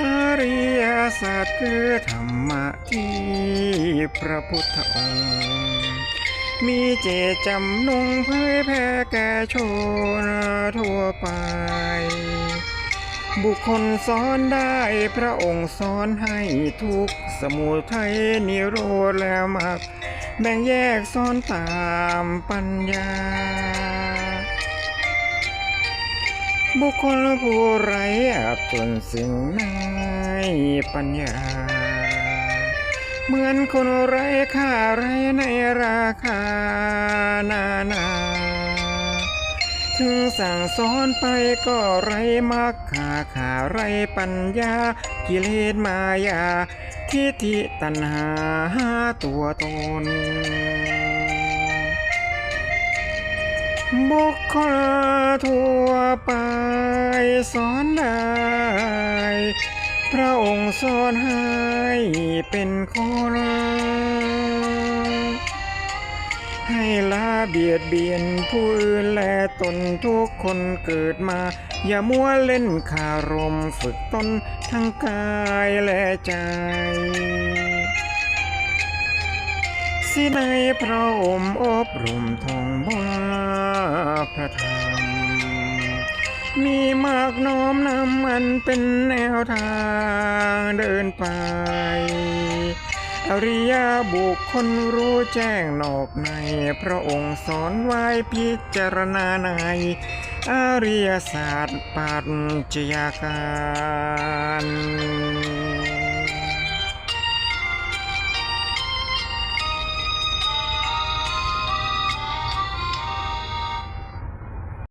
อริยสัจคือธรรมะที่พระพุทธองค์ มีเจตจำนงเผยแผ่แก่ชนทั่วไป บุคคลสอนได้พระองค์สอนให้ทุกสมุทัยนิโรธและมรรคแบ่งแยกสอนตามปัญญาบุคคลผู้ไร้ บจนสิ่งในปัญญา เหมือนคนไร้ค่าไร้ในราคานานา ถึงสั่งสอนไปก็ไร้มักขาขาไร้ปัญญา กิเลสมายา ทิฏฐิตัณหาตัวตนบุคคลทั่วไป สอนได้ พระองค์สอนให้เป็นคนให้ละเบียดเบียนผู้อื่นและตนทุกคนเกิดมา อย่ามัวเล่นคารมฝึกตนทั้งกายและใจสิในพระองค์อบรมทองบ่พระธรรม มีมากน้อมนำมันเป็นแนวทางเดินไป อริยบุคคลรู้แจ้งนอกใน พระองค์สอนไว้พิจารณาใน อริยศาสตร์ปัจจัยการ